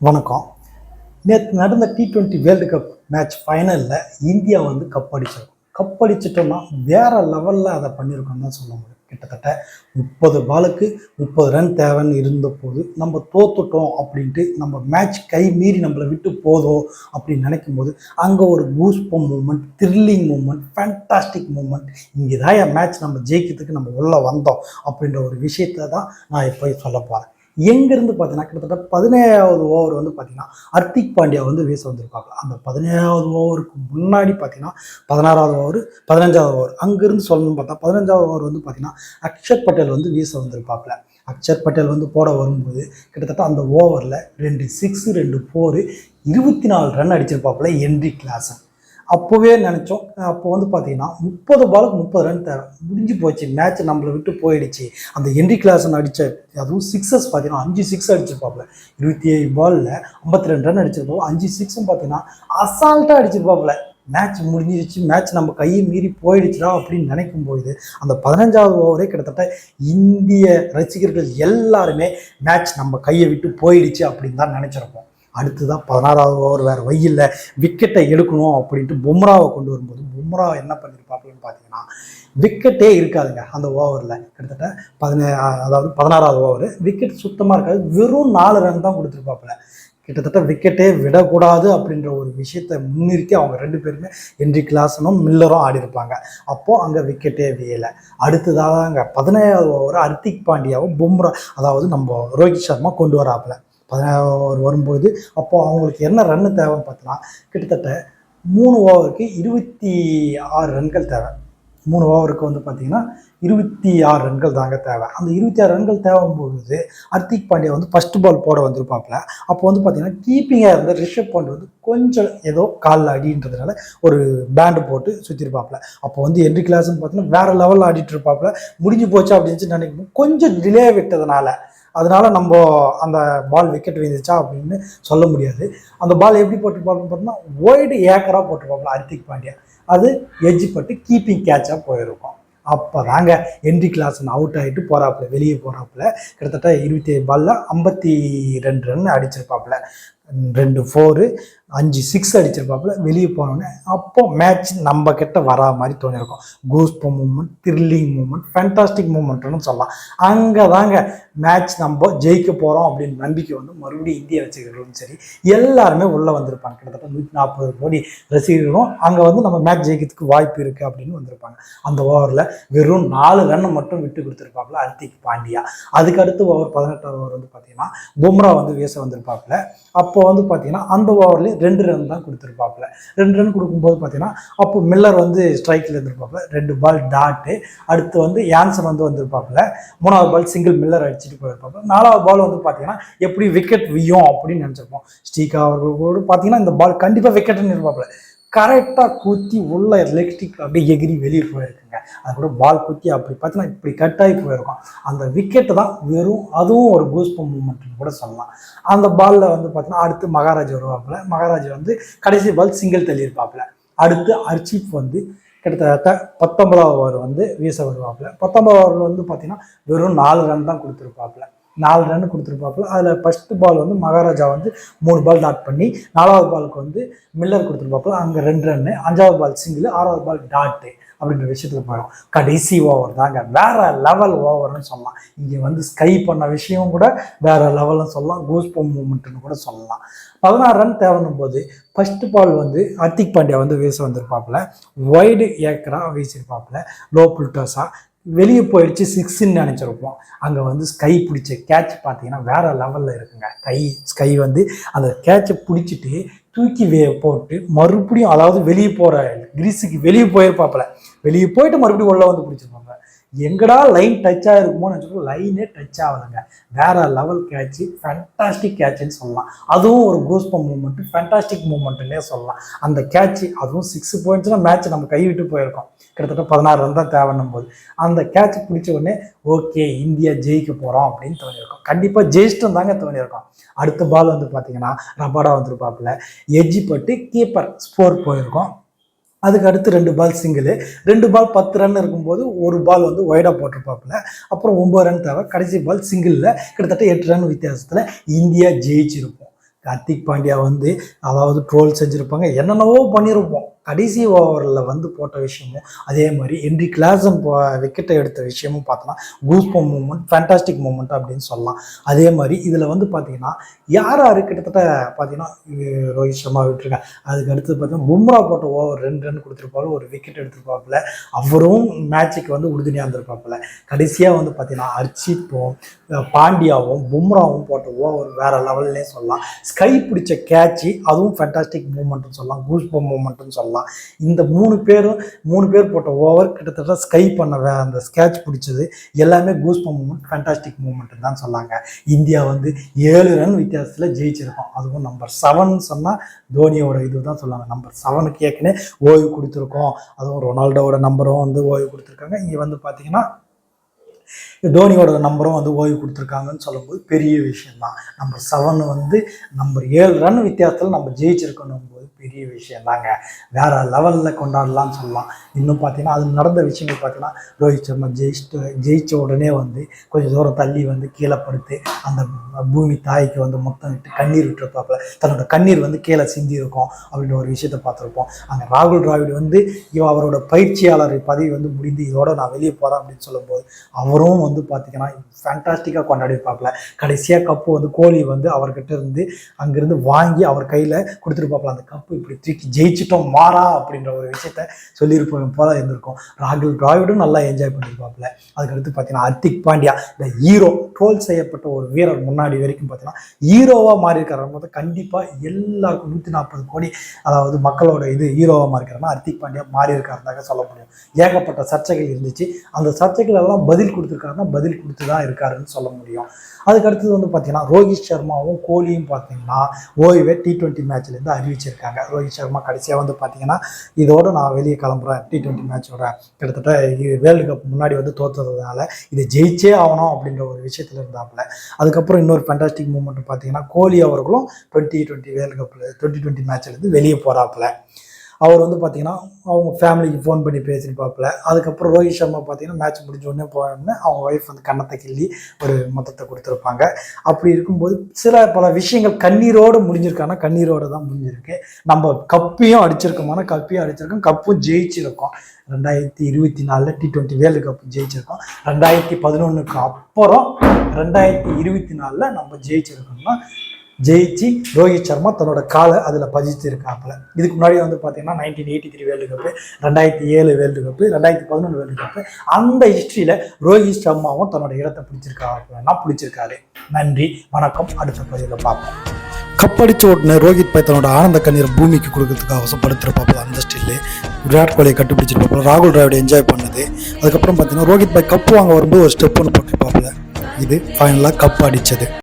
வணக்கம். நேற்று நடந்த T twenty world cup match ஃபைனலில் India வந்து கப் அடிச்சிருக்கும் கப் அடிச்சிட்டோம்னா வேறு லெவலில் அதை பண்ணியிருக்கோம் தான் சொல்ல முடியும். கிட்டத்தட்ட முப்பது பாலுக்கு முப்பது ரன் தேவைன்னு இருந்தபோது நம்ம தோத்துட்டோம் அப்படின்ட்டு நம்ம மேட்ச் கை மீறி நம்மளை விட்டு போதோ அப்படின்னு நினைக்கும் போது அங்கே ஒரு goosebump moment thrilling moment fantastic moment இங்கே தான் என் மேட்ச் நம்ம ஜெயிக்கிறதுக்கு நம்ம உள்ளே வந்தோம் அப்படின்ற ஒரு விஷயத்தை தான் நான் இப்போ சொல்ல போகிறேன் எங்கேருந்து பார்த்தீங்கன்னா கிட்டத்தட்ட பதினேழாவது ஓவர் வந்து பார்த்தீங்கன்னா ஹர்திக் பாண்டியா வந்து வீச வந்திருப்பாங்க அந்த பதினேழாவது ஓவருக்கு முன்னாடி பார்த்தீங்கன்னா பதினாறாவது ஓவர் பதினஞ்சாவது ஓவர் அங்கேருந்து சொல்லணும்னு பார்த்தா பதினஞ்சாவது ஓவர் வந்து பார்த்தீங்கன்னா அக்ஷர் பட்டேல் வந்து வீச வந்திருப்பாப்புல. அக்ஷர் பட்டேல் வந்து போட வரும்போது கிட்டத்தட்ட அந்த ஓவரில் ரெண்டு சிக்ஸ் ரெண்டு ஃபோரு இருபத்தி நாலு ரன் அடிச்சிருப்பாப்புல என்ட்ரி கிளாஸன் அப்போவே நினச்சோம். அப்போ வந்து பார்த்தீங்கன்னா முப்பது பாலுக்கு முப்பது ரன் தேவை. முடிஞ்சு போச்சு. மேட்ச் நம்மளை விட்டு போயிடுச்சு. அந்த என்ட்ரி கிளாஸ்ன்னு அடித்த அதுவும் சிக்ஸஸ் பார்த்தீங்கன்னா அஞ்சு சிக்ஸ் அடிச்சிருப்பாப்புல. இருபத்தி ஏழு பாலில் ஐம்பத்தி ரெண்டு ரன் அடிச்சிருப்போம் அஞ்சு சிக்ஸும் பார்த்தீங்கன்னா அசால்ட்டாக அடிச்சிருப்பாப்புல. மேட்ச் முடிஞ்சிருச்சு. மேட்ச் நம்ம கையை மீறி போயிடுச்சுடா அப்படின்னு நினைக்கும் போது அந்த பதினஞ்சாவது ஓவரே கிட்டத்தட்ட இந்திய ரசிகர்கள் எல்லாருமே மேட்ச் நம்ம கையை விட்டு போயிடுச்சு அப்படின்னு தான் நினச்சிருப்போம். அடுத்ததான் பதினாறாவது ஓவர் வேறு வையில் விக்கெட்டை எடுக்கணும் அப்படின்ட்டு பும்ராவை கொண்டு வரும்போது பும்ரா என்ன பண்ணியிருப்பாப்புன்னு பார்த்தீங்கன்னா விக்கெட்டே இருக்காதுங்க அந்த ஓவரில் கிட்டத்தட்ட பதினே அதாவது பதினாறாவது ஓவர் விக்கெட் சுத்தமாக இருக்காது வெறும் நாலு ரன் தான் கொடுத்துருப்பாப்புல. கிட்டத்தட்ட விக்கெட்டே விடக்கூடாது அப்படின்ற ஒரு விஷயத்தை முன்னிறுத்தி அவங்க ரெண்டு பேருமே என்ட்ரி கிளாஸனும் மில்லரும் ஆடிருப்பாங்க அப்போது அங்கே விக்கெட்டே வீயலை. அடுத்ததாக அங்கே பதினேழாவது ஓவர் ஹர்திக் பாண்டியாவும் பும்ரா அதாவது நம்ம ரோஹித் சர்மா கொண்டு வராப்புல. பதினாறு வரும்போது அப்போது அவங்களுக்கு என்ன ரன்னு தேவைன்னு பார்த்தலாம். கிட்டத்தட்ட மூணு ஓவருக்கு இருபத்தி ஆறு ரன்கள் தேவை. மூணு ஓவருக்கு வந்து பார்த்திங்கன்னா இருபத்தி ஆறு ரன்கள் தாங்க தேவை. அந்த இருபத்தி ஆறு ரன்கள் தேவைப்படுது ஹர்திக் பாண்டியா வந்து ஃபர்ஸ்ட் பால் போட வந்திருப்பாப்புல. அப்போ வந்து பார்த்தீங்கன்னா கீப்பிங்காக இருந்த ரிஷப் பாண்ட் வந்து கொஞ்சம் ஏதோ காலில் அடின்றதுனால ஒரு பேண்டு போட்டு சுற்றிருப்பாப்புல அப்போ வந்து என்ட்ரி கிளாஸ்ன்னு பார்த்தீங்கன்னா வேற லெவலில் ஆடிட்டு இருப்பாப்புல. முடிஞ்சு போச்சு அப்படின்னு நினைக்கணும் கொஞ்சம் டிலே விட்டதுனால அதனால நம்ம அந்த பால் விக்கெட் விழுந்துச்சா அப்படின்னு சொல்ல முடியாது. அந்த பால் எப்படி போட்டிருப்பாப்புன்னு பார்த்தோம்னா ஒய்டு ஏக்கராக போட்டிருப்பாப்புல ஹர்திக் பாண்டியா. அது எஜ்ஜி பட்டு கீப்பிங் கேட்சாக போயிருக்கும். அப்போ தாங்க என்ட்ரி கிளாஸ் அவுட் ஆகிட்டு போகிறாப்புல வெளியே போகிறாப்புல கிட்டத்தட்ட இருபத்தி ஏழு பாலில் ஐம்பத்தி ரெண்டு ரன் அடிச்சிருப்பாப்புல. ரெண்டு ஃபோரு அஞ்சு சிக்ஸ் அடிச்சிருப்பாப்புல வெளியே போனோடனே அப்போ மேட்ச் நம்ம கிட்ட வரா மாதிரி தோணிருக்கும். Goosebump moment thrilling moment fantastic மூமெண்ட்னு சொல்லலாம். அங்கே தாங்க மேட்ச் நம்ம ஜெயிக்க போகிறோம் அப்படின்னு நம்பிக்கை வந்து மறுபடியும் இந்திய ரசிகர்களும் சரி எல்லாருமே உள்ளே வந்திருப்பாங்க. கிட்டத்தட்ட நூற்றி நாற்பது கோடி ரசிகர்களும் அங்கே வந்து நம்ம மேட்ச் ஜெயிக்கிறதுக்கு வாய்ப்பு இருக்குது அப்படின்னு வந்திருப்பாங்க. அந்த ஓவரில் வெறும் நாலு ரன்னை மட்டும் விட்டு கொடுத்துருப்பாப்புல ஹர்திக் பாண்டியா. அதுக்கு அடுத்து ஓவர் பதினெட்டாவது ஓவர் வந்து பார்த்தீங்கன்னா பும்ரா வந்து வீச வந்திருப்பாப்புல. அப்போ வந்து பார்த்தீங்கன்னா அந்த ஓவர்லேயே ரெண்டு ரன் தான் கொடுத்துருப்பாப்புல. ரெண்டு ரன் கொடுக்கும்போது பார்த்தீங்கன்னா அப்போ மில்லர் வந்து ஸ்ட்ரைக்கில் இருந்திருப்பாப்புல. ரெண்டு பால் டாட்டு அடுத்து வந்து யான்சன் வந்து வந்திருப்பாப்புல. மூணாவது பால் சிங்கிள் மில்லர் அடிச்சுட்டு போயிருப்பாப்புல. நாலாவது பால் வந்து பார்த்தீங்கன்னா எப்படி விக்கெட் வியும் அப்படின்னு நினச்சிருப்போம். ஸ்ரீகா அவர்கள் கூட பார்த்தீங்கன்னா இந்த பால் கண்டிப்பாக விக்கெட்டுன்னு இருப்பாப்புல. கரெக்டாக குத்தி உள்ள லெக்ஸ்டிக் அப்படியே எகிரி வெளியே போயிருக்குங்க. அது கூட பால் குத்தி அப்படி பார்த்தீங்கன்னா இப்படி கட்டாகி போயிருக்கும். அந்த விக்கெட்டு தான் வெறும் அதுவும் ஒரு கூஸ்பம் மூமெண்ட்னு கூட சொல்லலாம். அந்த பாலில் வந்து பார்த்தீங்கன்னா அடுத்து மகாராஜ் வருவாப்புல. மகாராஜ் வந்து கடைசி பால் சிங்கிள் தள்ளியிருப்பாப்புல. அடுத்து அர்ச்சிப் வந்து கிட்டத்தட்ட பத்தொன்பதாவது ஓவர் வந்து வீச வருவாப்புல. பத்தொன்பதாவது ஓவர் வந்து பார்த்தீங்கன்னா வெறும் நாலு ரன் தான் கொடுத்துருப்பாப்புல. நாலு ரன் கொடுத்துருப்பாப்புல அதில் ஃபஸ்ட்டு பால் வந்து மகாராஜா வந்து மூணு பால் டாட் பண்ணி நாலாவது பாலுக்கு வந்து மில்லர் கொடுத்துருப்பாப்புல அங்கே ரெண்டு ரன்னு அஞ்சாவது பால் சிங்கிள் ஆறாவது பால் டாட்டு அப்படின்ற விஷயத்தில் போயிடும். கடைசி ஓவர் தாங்க. வேற லெவல் ஓவர்னு சொல்லலாம். இங்கே வந்து ஸ்கை பண்ண விஷயம் கூட வேற லெவல்னு சொல்லலாம். கூஸ்பம் மூமெண்ட்னு கூட சொல்லலாம். பதினாறு ரன் தேவைன்னும் போது ஃபஸ்ட்டு பால் வந்து ஹர்திக் பாண்டியா வந்து வீச வந்திருப்பாப்புல. ஒய்டு ஏக்கரா வீசியிருப்பாப்புல. லோ புல்டோஸா வெளியே போயிடுச்சு சிக்ஸ்ன்னு நினச்சிருப்போம். அங்கே வந்து ஸ்கை பிடிச்ச கேட்ச் பார்த்தீங்கன்னா வேற லெவலில் இருக்குங்க. கை ஸ்கை வந்து அந்த கேட்சை பிடிச்சிட்டு தூக்கி வே போட்டு மறுபடியும் அதாவது வெளியே போகிற கிரீஸுக்கு வெளியே போயிருப்பாப்பில். வெளியே போயிட்டு மறுபடியும் உள்ளே வந்து பிடிச்சிருப்பாங்க. எங்கடா லைன் டச் ஆகிருக்குமோன்னு நினச்சிட்டு லைனே டச் ஆகலைங்க. வேற லெவல் கேட்ச்சு ஃபேண்டாஸ்டிக் கேட்சுன்னு சொல்லலாம். அதுவும் ஒரு கூஸ்பம் மூமெண்ட் ஃபேண்டாஸ்டிக் மூமெண்ட்டுன்னே சொல்லலாம். அந்த கேட்ச்சு அதுவும் சிக்ஸ் பாயிண்ட்ஸ்னால் மேட்ச் நம்ம கைவிட்டு போயிருக்கோம். கிட்டத்தட்ட பதினாறு ரன் தான் தேவைன்னும் போது. அந்த கேட்ச் பிடிச்ச உடனே ஓகே இந்தியா ஜெயிக்க போகிறோம் அப்படின்னு தோணியிருக்கோம். கண்டிப்பாக ஜெயிச்சிட்டும் தாங்க தோணியிருக்கோம். அடுத்த பால் வந்து பார்த்தீங்கன்னா ரபாடா வந்துருப்பாப்புல. எஜ்ஜி பட்டு கீப்பர் ஸ்போர் போயிருக்கோம். அதுக்கு அடுத்து ரெண்டு பால் சிங்கிள் ரெண்டு பால் பத்து ரன் இருக்கும்போது ஒரு பால் வந்து ஒய்டாக போட்டிருப்பாப்புல. அப்புறம் ஒம்பது ரன் தேவை. கடைசி பால் சிங்கிளில் கிட்டத்தட்ட எட்டு ரன் வித்தியாசத்தில் இந்தியா ஜெயிச்சிருப்போம் கார்த்திக் பாண்டியா வந்து அதாவது ட்ரோல் செஞ்சுருப்பாங்க. என்னென்னவோ பண்ணியிருப்போம் கடைசி ஓவரில் வந்து போட்ட விஷயமும் அதே மாதிரி என்ரி கிளாஸும் விக்கெட்டை எடுத்த விஷயமும் பார்த்தோன்னா கூஸ்பம் மூமெண்ட் ஃபேண்டாஸ்டிக் மூமெண்ட் அப்படின்னு சொல்லலாம். அதே மாதிரி இதில் வந்து பார்த்தீங்கன்னா யார் யார் கிட்டத்தட்ட பார்த்தீங்கன்னா ரோஹித் சர்மா விட்டுருக்காங்க. அதுக்கு அடுத்து பார்த்தீங்கன்னா பும்ரா போட்ட ஓவர் ரெண்டு ரன் கொடுத்துருப்பாரு ஒரு விக்கெட் எடுத்திருப்பாப்புல. அவரும் மேட்சுக்கு வந்து உறுதுணையாக இருந்திருப்பாப்புல. கடைசியாக வந்து பார்த்தீங்கன்னா அர்ச்சித்தும் பாண்டியாவும் பும்ராவும் போட்ட ஓவர் வேற லெவல்லே சொல்லலாம். ஸ்கை பிடிச்ச கேட்சு அதுவும் ஃபேண்டாஸ்டிக் மூமெண்ட்னு சொல்லலாம். கூஸ்பம் மூமெண்ட்னு சொல்லலாம். இந்த மூணு பேரும் மூணு பேர் போட்ட ஓவர் கிட்டத்தட்ட ஸ்கை பண்ண வே- அந்த ஸ்கேட்ச் பிடிச்சது எல்லாமே கூஸ்பம் மூமெண்ட் ஃபேண்டாஸ்டிக் மூமெண்ட் தான் சொல்லாங்க இந்தியா வந்து ஏழு ரன் வித்தியாசத்தில் ஜெயிச்சிருக்கோம். அதுவும் நம்பர் செவன் சொன்னால் தோனியோட இது தான் சொல்லுவாங்க. நம்பர் செவனுக்கு ஏற்கனவே ஓய்வு கொடுத்துருக்கோம். அதுவும் ரொனால்டோவோட நம்பரும் வந்து ஓய்வு கொடுத்துருக்காங்க. இங்கே வந்து பார்த்தீங்கன்னா தோனியோட நம்பரும் வந்து ஓய்வு கொடுத்துருக்காங்கன்னு சொல்லும்போது பெரிய விஷயம் தான் நம்பர் செவன் வந்து நம்பர் ஏழு ரன் வித்தியாசத்தில் நம்ம ஜெயிச்சிருக்கணும் பெரிய விஷயம் தாங்க வேற லெவலில் கொண்டாடலாம்னு சொல்லலாம். இன்னும் பார்த்தீங்கன்னா அது நடந்த விஷயங்கள் பார்த்தீங்கன்னா ரோஹித் சர்மா ஜெயிச்சுட்டு ஜெயிச்ச உடனே வந்து கொஞ்சம் தூரம் தள்ளி வந்து கீழே படுத்து அந்த பூமி தாய்க்கு வந்து மொத்தம் விட்டு கண்ணீர் விட்டுருப்பாப்புல. தன்னோட கண்ணீர் வந்து கீழே சிந்தியிருக்கும் அப்படின்ற ஒரு விஷயத்தை பார்த்துருப்போம். அங்கே ராகுல் டிராவிட் வந்து இவ அவரோட பயிற்சியாளர் பதவி வந்து முடிந்து இதோட நான் வெளியே போகிறேன் அப்படின்னு சொல்லும்போது அவரும் வந்து பார்த்தீங்கன்னா ஃபேண்டாஸ்டிக்காக கொண்டாடி இருப்பாப்புல கடைசியாக கப்பு வந்து கோலி வந்து அவர்கிட்ட இருந்து அங்கேருந்து வாங்கி அவர் கையில் கொடுத்துருப்பாப்புல அந்த கப்பு இப்படி தூக்கி ஜெயிச்சிட்டோம் மாறா அப்படின்ற ஒரு விஷயத்த சொல்லியிருப்போம் போல இருந்திருக்கும். ராகுல் டிராவிடும் நல்லா என்ஜாய் பண்ணியிருப்பாப்புல. அதுக்கடுத்து பார்த்தீங்கன்னா ஹர்திக் பாண்டியா இந்த ஹீரோ ட்ரோல் செய்யப்பட்ட ஒரு வீரர் முன்னாடி வரைக்கும் பார்த்தீங்கன்னா ஹீரோவாக மாறி இருக்காரு போது கண்டிப்பாக எல்லாருக்கும் நூற்றி நாற்பது கோடி அதாவது மக்களோட இது ஹீரோவாக மாறி இருக்காருன்னா ஹர்திக் பாண்டியா மாறியிருக்காருந்தாங்க சொல்ல முடியும். ஏகப்பட்ட சர்ச்சைகள் இருந்துச்சு. அந்த சர்ச்சைகள் எல்லாம் பதில் கொடுத்துருக்காருன்னா பதில் கொடுத்து தான் இருக்காருன்னு சொல்ல முடியும். அதுக்கு அடுத்தது வந்து பார்த்தீங்கன்னா ரோஹித் சர்மாவும் கோலியும் பார்த்தீங்கன்னா ஓய்வை டி ட்வெண்ட்டி மேட்ச்லேருந்து அறிவிச்சிருக்காங்க ரோஹித் சர்மா கடைசியாக வந்து பார்த்தீங்கன்னா இதோடு நான் வெளியே கிளம்புறேன். டி டுவெண்ட்டி மேட்சோட கிட்டத்தட்ட வேர்ல்டு கப் முன்னாடி வந்து தோற்றுறதுனால இதை ஜெயிச்சே ஆகணும் அப்படின்ற ஒரு விஷயத்தில் இருந்தாப்புல. அதுக்கப்புறம் இன்னொரு ஃபண்டாஸ்டிக் மூமெண்ட் பார்த்தீங்கன்னா கோலி அவர்களும் டுவெண்ட்டி டுவெண்ட்டி வேர்ல்டு கப்பில் டுவெண்ட்டி டுவெண்ட்டி மேட்ச்லேருந்து வெளியே போகிறாப்புல அவர் வந்து பார்த்தீங்கன்னா அவங்க ஃபேமிலிக்கு ஃபோன் பண்ணி பேசியிருப்பாப்புல அதுக்கப்புறம் ரோஹித் சர்மா பார்த்தீங்கன்னா மேட்ச் முடிஞ்ச உடனே போனோடனே அவங்க ஒய்ஃப் வந்து கன்னத்தை கிள்ளி ஒரு மொத்தத்தை கொடுத்துருப்பாங்க. அப்படி இருக்கும்போது சில பல விஷயங்கள் கண்ணீரோடு முடிஞ்சிருக்கானா கண்ணீரோடு தான் முடிஞ்சிருக்கு. நம்ம கப்பையும் அடிச்சிருக்கோமான கப்பையும் அடிச்சிருக்கோம். கப்பும் ஜெயிச்சிருக்கோம். ரெண்டாயிரத்தி இருபத்தி நாலில் டி டுவெண்ட்டி வேர்ல்டு கப் ஜெயிச்சிருக்கோம். ரெண்டாயிரத்தி பதினொன்றுக்கு அப்புறம் ரெண்டாயிரத்தி இருபத்தி நாலில் நம்ம ஜெயிச்சிருக்கோம்னா ஜெயிச்சு ரோஹித் சர்மா தன்னோட காலை அதில் பதிச்சிருக்காப்புல. இதுக்கு முன்னாடி வந்து பார்த்தீங்கன்னா nineteen eighty three world cup ரெண்டாயிரத்தி ஏழு வேர்ல்டு கப்பு ரெண்டாயிரத்தி பதினொன்று வேர்ல்டு கப்பு அந்த ஹிஸ்ட்ரியில் ரோஹித் சர்மாவும் தன்னோட இடத்தை பிடிச்சிருக்காருன்னா பிடிச்சிருக்காரு. நன்றி வணக்கம். அடுத்த பதிவில் பார்ப்போம். கப்படிச்சு ஓட்டுன ரோஹித் பை தன்னோட ஆனந்த கண்ணீர் பூமிக்கு கொடுக்கறதுக்காக அவசப்படுத்திருப்பாப்புல அந்த ஸ்டில்லு விராட் கோலியை கட்டுப்பிடிச்சிருப்பாப்புல ராகுல் டிராவிட என்ஜாய் பண்ணது. அதுக்கப்புறம் பார்த்தீங்கன்னா ரோஹித் பாய் கப்பு வாங்க வரும்போது ஒரு ஸ்டெப் ஒன்று போட்டிருப்பாப்புல இது ஃபைனலாக கப் அடித்தது